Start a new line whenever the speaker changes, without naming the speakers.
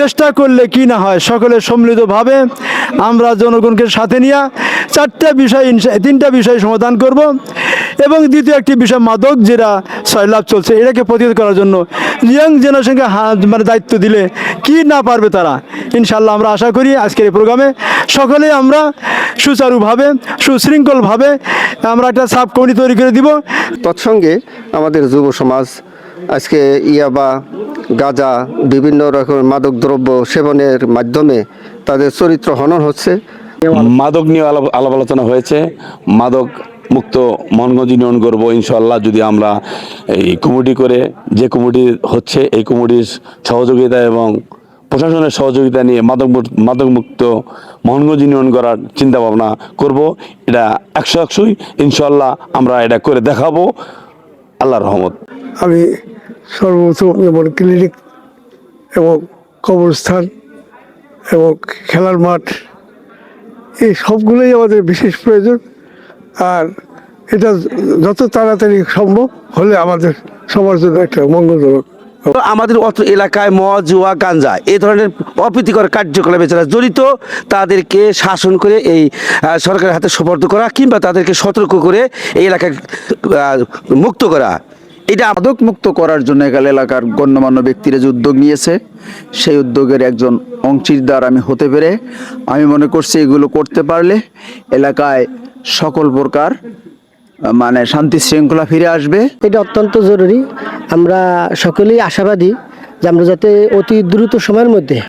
চেষ্টা করলে কি না হয়, সকলে সম্মিলিতভাবে আমরা জনগণকে সাথে নিয়ে চারটা বিষয় তিনটা বিষয় সমাধান করব। এবং দ্বিতীয় একটি বিষয়, মাদক যেটা সয়লাভ চলছে, এটাকে প্রতিরোধ করার জন্য ইয়াং জেনারেশনকে মানে দায়িত্ব দিলে কি না পারবে তারা ইনশাল্লাহ আমরা আশা করি আজকের এই প্রোগ্রামে সকলে আমরা সুচারুভাবে, সুশৃঙ্খলভাবে আমরা একটা সাব কমিটি তৈরি করে দিব।
তৎসঙ্গে আমাদের যুব সমাজ আজকে ইয়াবা গাঁজা বিভিন্ন রকমের মাদক দ্রব্য সেবনের মাধ্যমে তাদের চরিত্র হনন হচ্ছে।
মাদক নিয়ে আলাপ আলাপ আলোচনা হয়েছে। মাদক মুক্ত মনগঞ্জ ইউনিয়ন করব ইনশাল্লাহ যদি আমরা এই কমিটি করে যে কমিটি হচ্ছে এই কমিটির সহযোগিতা এবং প্রশাসনের সহযোগিতা নিয়ে মাদক মুক্ত- মাদক মুক্ত মোহনগঞ্জ ইউনিয়ন করার চিন্তা ভাবনা করব। এটা একশো একশোই ইনশাল্লাহ আমরা এটা করে দেখাবো। আল্লাহর রহমত।
আমি সর্বপ্রথম যেমন ক্লিনিক এবং কবরস্থান এবং খেলার মাঠ, এই সবগুলোই আমাদের বিশেষ প্রয়োজন। আর এটা যত তাড়াতাড়ি সম্ভব হলে আমাদের সবার জন্য একটা মঙ্গলজনক।
আমাদের অত এলাকায় মদ, জুয়া, গাঞ্জা, এই ধরনের অপ্রীতিকর কার্যকলাপে যারা জড়িত, তাদেরকে শাসন করে এই সরকারের হাতে সুপর্দ করা কিংবা তাদেরকে সতর্ক করে এই এলাকায় মুক্ত করা। এটা
মাদক মুক্ত করার জন্য এখানে এলাকার গণ্যমান্য ব্যক্তিরা যে উদ্যোগ নিয়েছে, সেই উদ্যোগের একজন অংশীদার আমি হতে পেরে আমি মনে করছি এগুলো করতে পারলে এলাকায় সকল প্রকার মানে শান্তি শৃঙ্খলা ফিরে আসবে।
এটা অত্যন্ত জরুরি। আমরা সকলেই আশাবাদী যে আমরা যাতে অতি দ্রুত সময়ের মধ্যে